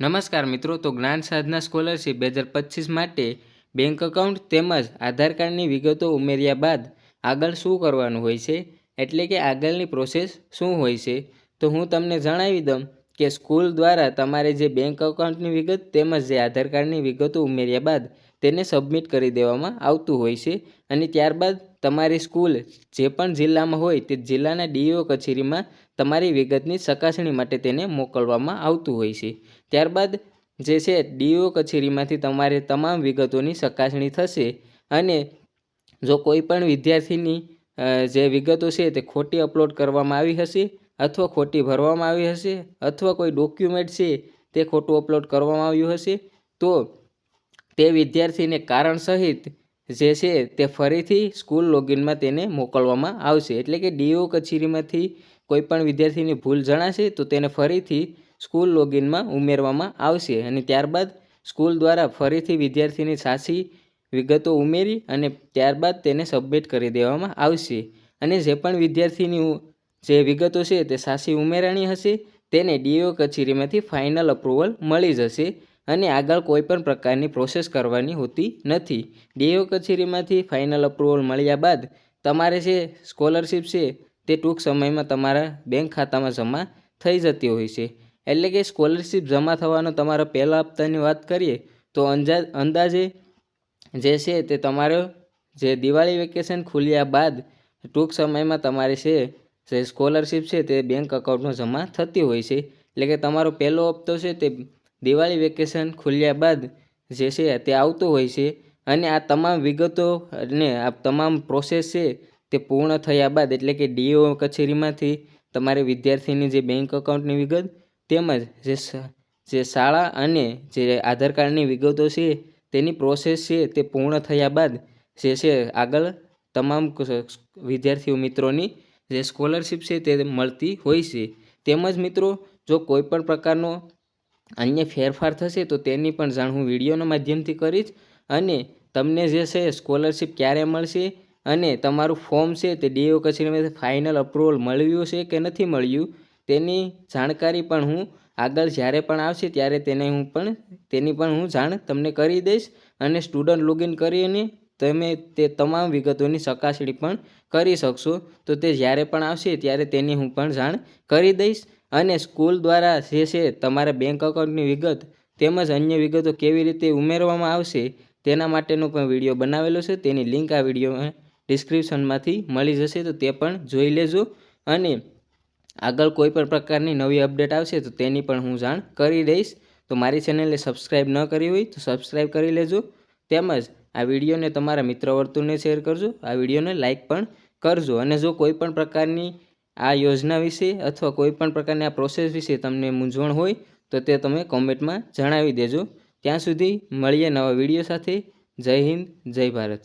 નમસ્કાર મિત્રો, તો જ્ઞાન સાધના સ્કોલરશીપ બે હજાર પચીસ માટે બેંક એકાઉન્ટ તેમજ આધાર કાર્ડની વિગતો ઉમેર્યા બાદ આગળ શું કરવાનું હોય છે? એટલે કે આગળની પ્રોસેસ શું હોય છે? તો હું તમને જણાવી દઉં કે સ્કૂલ દ્વારા તમારે જે બેંક એકાઉન્ટની વિગત તેમજ જે આધાર કાર્ડની વિગતો ઉમેર્યા બાદ તેને સબમિટ કરી દેવામાં આવતું હોય છે અને ત્યારબાદ તમારી સ્કૂલ જે પણ જિલ્લામાં હોય તે જિલ્લાના ડીઓ કચેરીમાં તમારી વિગતની ચકાસણી માટે તેને મોકલવામાં આવતું હોય છે. ત્યારબાદ જે છે ડીઓ કચેરીમાંથી તમારે તમામ વિગતોની ચકાસણી થશે અને જો કોઈ પણ વિદ્યાર્થીની જે વિગતો છે તે ખોટી અપલોડ કરવામાં આવી હશે અથવા ખોટી ભરવામાં આવી હશે અથવા કોઈ ડોક્યુમેન્ટ છે તે ખોટું અપલોડ કરવામાં આવ્યું હશે, તો તે વિદ્યાર્થીને કારણ સહિત જે છે તે ફરીથી સ્કૂલ લોગિનમાં તેને મોકલવામાં આવશે. એટલે કે ડીઓ કચેરીમાંથી કોઈ પણ વિદ્યાર્થીની ભૂલ જણાશે, તો તેને ફરીથી સ્કૂલ લોગિનમાં ઉમેરવામાં આવશે. અને ત્યારબાદ સ્કૂલ દ્વારા ફરીથી વિદ્યાર્થીની સાચી વિગતો ઉમેરી અને ત્યારબાદ તેને સબમિટ કરી દેવામાં આવશે. અને જે પણ વિદ્યાર્થીની જે વિગતો છે તે સાચી ઉમેરાણી હશે, તેને ડીઓ કચેરીમાંથી ફાઇનલ અપ્રુવલ મળી જશે. અને આગળ કોઈપણ પ્રકારની પ્રોસેસ કરવાની હોતી નથી. ડીઓ કચેરીમાંથી ફાઇનલ અપ્રુવલ મળ્યા બાદ તમારે જે સ્કોલરશિપ છે તે ટૂંક સમયમાં તમારા બેંક ખાતામાં જમા થઈ જતી હોય છે. એટલે કે સ્કોલરશિપ જમા થવાનો તમારા પહેલા હપ્તાની વાત કરીએ તો અંજા, અંદાજે જે છે તે તમારો જે દિવાળી વેકેશન ખુલ્યા બાદ ટૂંક સમયમાં તમારે છે, જે સ્કોલરશિપ છે તે બેંક અકાઉન્ટમાં જમા થતી હોય છે. એટલે કે તમારો પહેલો હપ્તો છે તે દિવાળી વેકેશન ખુલ્યા બાદ જે છે તે આવતો હોય છે અને આ તમામ વિગતો અને આ તમામ પ્રોસેસ છે તે પૂર્ણ થયા બાદ એટલે કે ડીઓ કચેરીમાંથી તમારે વિદ્યાર્થીની જે બેંક એકાઉન્ટની વિગત તેમજ જે જે શાળા અને જે આધાર કાર્ડની વિગતો છે તેની પ્રોસેસ છે તે પૂર્ણ થયા બાદ જે છે આગળ તમામ વિદ્યાર્થીઓ મિત્રોની જે સ્કોલરશિપ છે તે મળતી હોય છે. તેમજ મિત્રો, જો કોઈ પણ પ્રકારનો અન્ય ફેરફાર થશે તો તેની પણ જાણ હું વિડીયોના માધ્યમથી કરીશ અને તમને જે છે સ્કોલરશિપ ક્યારે મળશે અને તમારું ફોર્મ છે તે ડીઓ કચેરીમાંથી ફાઇનલ અપ્રુવલ મળ્યું છે કે નથી મળ્યું તેની જાણકારી પણ હું આગળ જ્યારે પણ આવશે ત્યારે તેને હું પણ તેની પણ હું જાણ તમને કરી દઈશ અને સ્ટુડન્ટ લોગિન કરીને તમે તે તમામ વિગતોની ચકાસણી પણ કરી શકશો. તો તે જ્યારે પણ આવશે ત્યારે તેની હું પણ જાણ કરી દઈશ. અને સ્કૂલ દ્વારા જે છે તમારા બેંક એકાઉન્ટની વિગત તેમજ અન્ય વિગતો કેવી રીતે ઉમેરવામાં આવશે તેના માટેનો પણ વીડિયો બનાવેલો છે. તેની લિંક આ વિડીયોમાં ડિસ્ક્રિપ્શનમાંથી મળી જશે. તો તે પણ જોઈ લેજો અને આગળ કોઈ પણ પ્રકારની નવી અપડેટ આવશે તો તેની પણ હું જાણ કરી દઈશ. તો મારી ચેનલને સબસ્ક્રાઈબ ન કરી હોય તો સબસ્ક્રાઈબ કરી લેજો. તેમજ આ વિડીયોને તમારા મિત્ર વર્તુળને શેર કરજો. આ વિડીયોને લાઇક પણ કરજો. અને જો કોઈ પણ પ્રકારની આ યોજના વિશે અથવા કોઈ પણ પ્રકારની આ પ્રોસેસ વિશે તમને મૂંઝવણ હોય, તો તે તમે કોમેન્ટમાં જણાવી દેજો. ત્યાં સુધી મળીએ નવા વીડિયો સાથે. જય હિન્દ, જય ભારત.